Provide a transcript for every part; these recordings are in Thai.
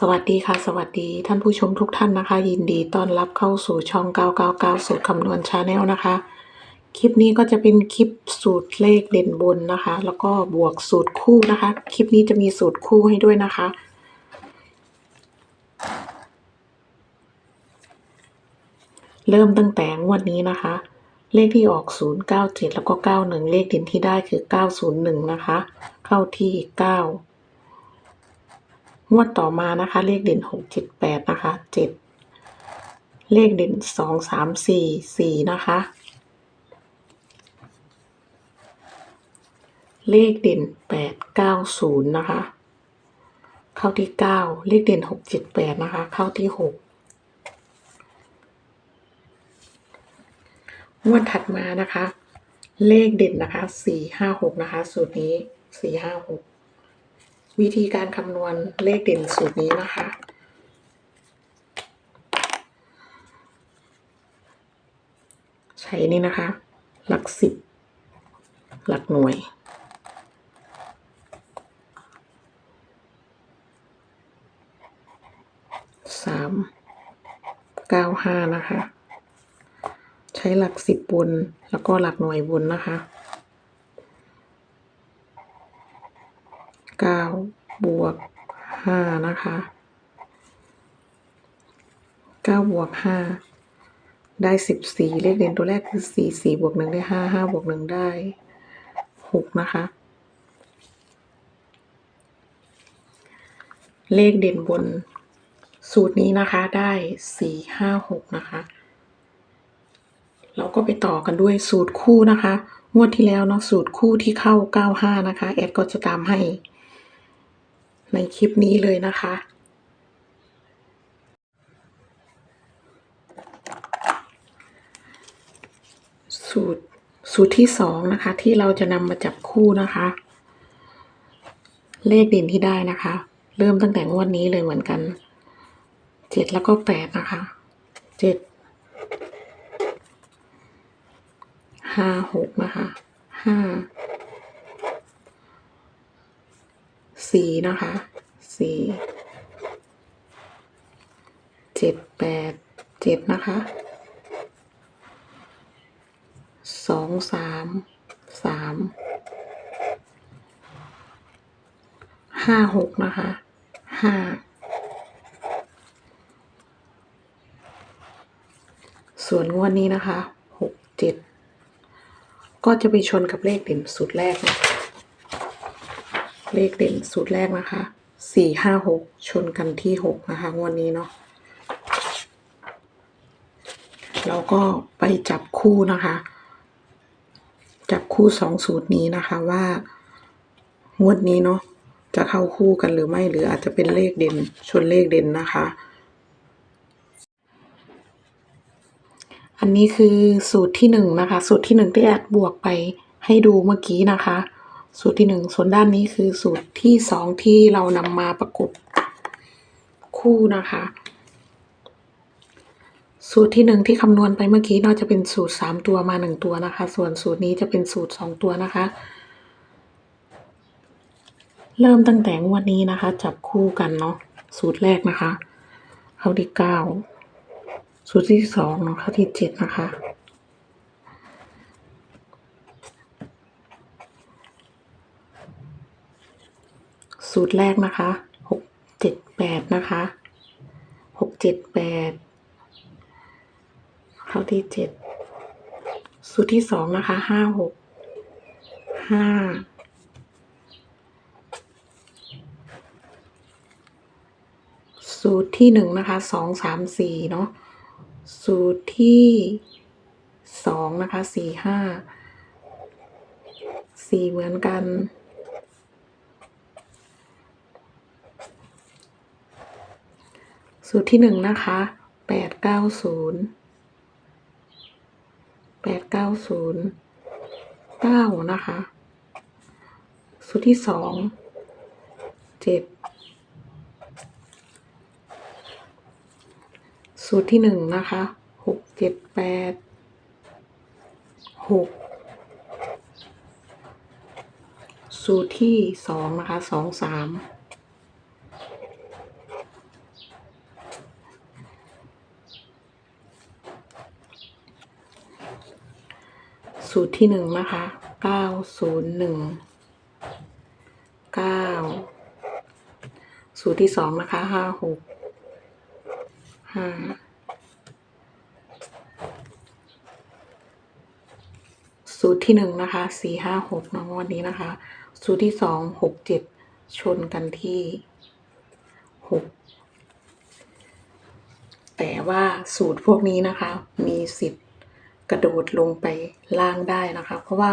สวัสดีค่ะ สวัสดีท่านผู้ชมทุกท่านนะคะ ยินดีต้อนรับเข้าสู่ช่อง 999 สูตรคำนวณชาแนลนะคะ คลิปนี้ก็จะเป็นคลิปสูตรเลขเด่นบนนะคะ แล้วก็บวกสูตรคู่นะคะ คลิปนี้จะมีสูตรคู่ให้ด้วยนะคะ เริ่มตั้งแต่งวดนี้นะคะ เลขที่ออก 097 แล้วก็ 91 เลขเด่นที่ได้คือ 901 นะคะ เข้าที่ 9 งวดต่อมานะคะ เลขเด่น678นะคะ7เลขเด่น2 3 4 4นะคะ เลขเด่น8 9 0นะคะ เข้าที่9เลขเด่น678นะคะ เข้าที่6งวดถัดมานะคะ เลขเด่นนะคะสี่ห้าหกนะคะ สูตรนี้สี่ห้าหก วิธีการคำนวณเลขเด่นสูตรนี้นะคะ ใช้นี่นะคะ หลักสิบ หลักหน่วย สาม เก้าห้านะคะ ใช้หลักสิบบน แล้วก็หลักหน่วยบนนะคะ เก้าบวกห้านะคะเก้าบวกห้าได้สิบสี่เลขเด่นตัวแรกคือสี่สี่บวกหนึ่งได้ห้าห้าบวกหนึ่งได้หกนะคะ เลขเด่นบนสูตรนี้นะคะได้สี่ห้าหกนะคะเราก็ไปต่อกันด้วยสูตรคู่นะคะ งวดที่แล้วเนาะสูตรคู่ที่เข้า 95 นะคะ แอดก็จะตามให้ ในคลิปนี้เลยนะคะ สูตรสูตรที่สองนะคะ ที่เราจะนำมาจับคู่นะคะ เลขเด่นที่ได้นะคะ เริ่มตั้งแต่งวดนี้เลยเหมือนกันเจ็ดแล้วก็แปดนะคะเจ็ดห้าหกนะคะห้า สี่นะคะสี่เจ็ดแปดเจ็ดนะคะสองสามสามห้าหกนะคะห้าส่วนงวดนี้นะคะหกเจ็ดก็จะไปชนกับเลขเด่นสูตรแรกนะ เลขเด่นสูตรแรกนะคะสี่ห้าหกชนกันที่หกนะคะงวดนี้เนาะเราก็ไปจับคู่นะคะ จับคู่สองสูตรนี้นะคะว่างวดนี้เนาะจะเข้าคู่กันหรือไม่หรืออาจจะเป็นเลขเด่นชนเลขเด่นนะคะ อันนี้คือสูตรที่หนึ่งนะคะ สูตรที่หนึ่งที่แอดบวกไปให้ดูเมื่อกี้นะคะ สูตรที่หนึ่งส่วนด้านนี้คือสูตรที่สองที่เรานำมาประกบคู่นะคะ สูตรที่หนึ่งที่คำนวณไปเมื่อกี้น่าจะเป็นสูตรสามตัวมาหนึ่งตัวนะคะ ส่วนสูตรนี้จะเป็นสูตรสองตัวนะคะ เริ่มตั้งแต่งวันนี้นะคะ จับคู่กันเนาะสูตรแรกนะคะ เข้าที่เก้าสูตรที่สองเนาะเข้าที่เจ็ดนะคะ สูตรแรกนะคะหกเจ็ดแปดนะคะหกเจ็ดแปดเข้าที่เจ็ดสูตรที่สองนะคะห้าหกห้าสูตรที่หนึ่งนะคะสองสามสี่เนาะสูตรที่สองนะคะสี่ห้าสี่เหมือนกัน สูตรที่หนึ่งนะคะแปดเก้าศูนย์แปดเก้าศูนย์เก้านะคะ สูตรที่สองเจ็ดสูตรที่หนึ่งนะคะหกเจ็ดแปดหกสูตรที่สองนะคะสองสาม สูตรที่หนึ่งนะคะเก้าศูนย์หนึ่งเก้าสูตรที่สองนะคะห้าหกห้าสูตรที่หนึ่งนะคะสี่ห้าหกนะงวันนี้นะคะ สูตรที่สองหกเจ็ดชนกันที่หกแต่ว่าสูตรพวกนี้นะคะ มีสิทธิ์ กระโดดลงไปล่างได้นะคะ เพราะว่า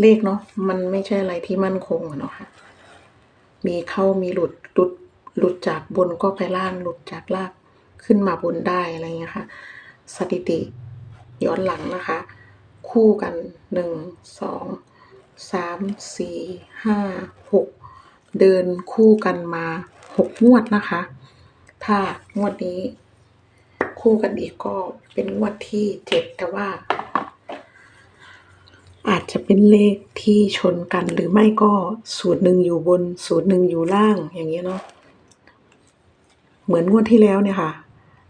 เลขเนาะมันไม่ใช่อะไรที่มั่นคงเนาะค่ะมีเข้ามีหลุดหลุดหลุดจากบนก็ไปล่างหลุดจากล่างขึ้นมาบนได้อะไรเงี้ยค่ะ สถิติย้อนหลังนะคะ คู่กันหนึ่งสองสามสี่ห้าหกเดินคู่กันมาหกงวดนะคะ ถ้างวดนี้ คู่กันอีกก็เป็นงวดที่เจ็ดแต่ว่า อาจจะเป็นเลขที่ชนกันหรือไม่ก็สูตรหนึ่งอยู่บนสูตรหนึ่งอยู่ล่างอย่างเงี้ยเนาะเหมือนงวดที่แล้วเนี่ยค่ะ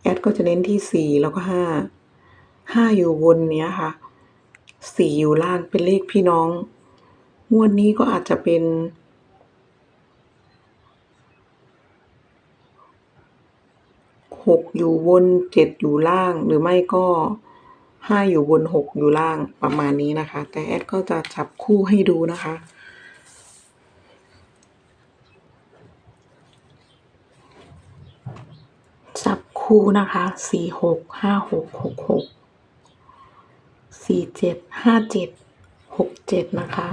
แอดก็จะเน้นที่สี่แล้วก็ห้าห้าอยู่บนเนี้ยค่ะสี่อยู่ล่างเป็นเลขพี่น้อง งวดนี้ก็อาจจะเป็น หกอยู่บนเจ็ดอยู่ล่าง หรือไม่ก็ห้าอยู่บนหกอยู่ล่างประมาณนี้นะคะ แต่แอดก็จะจับคู่ให้ดูนะคะ จับคู่นะคะสี่หกห้าหกหกหกสี่เจ็ดห้าเจ็ดหกเจ็ดนะคะ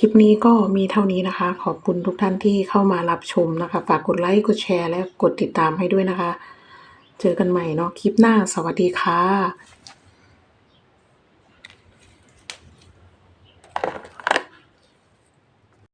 ลิปนี้ก็มีเท่านี้นะคะ ขอบคุณทุกท่านที่เข้ามารับชมนะคะ ฝากกดไลค์กดแชร์และกดติดตามให้ด้วยนะคะ เจอกันใหม่เนาะคลิปหน้าสวัสดีค่ะ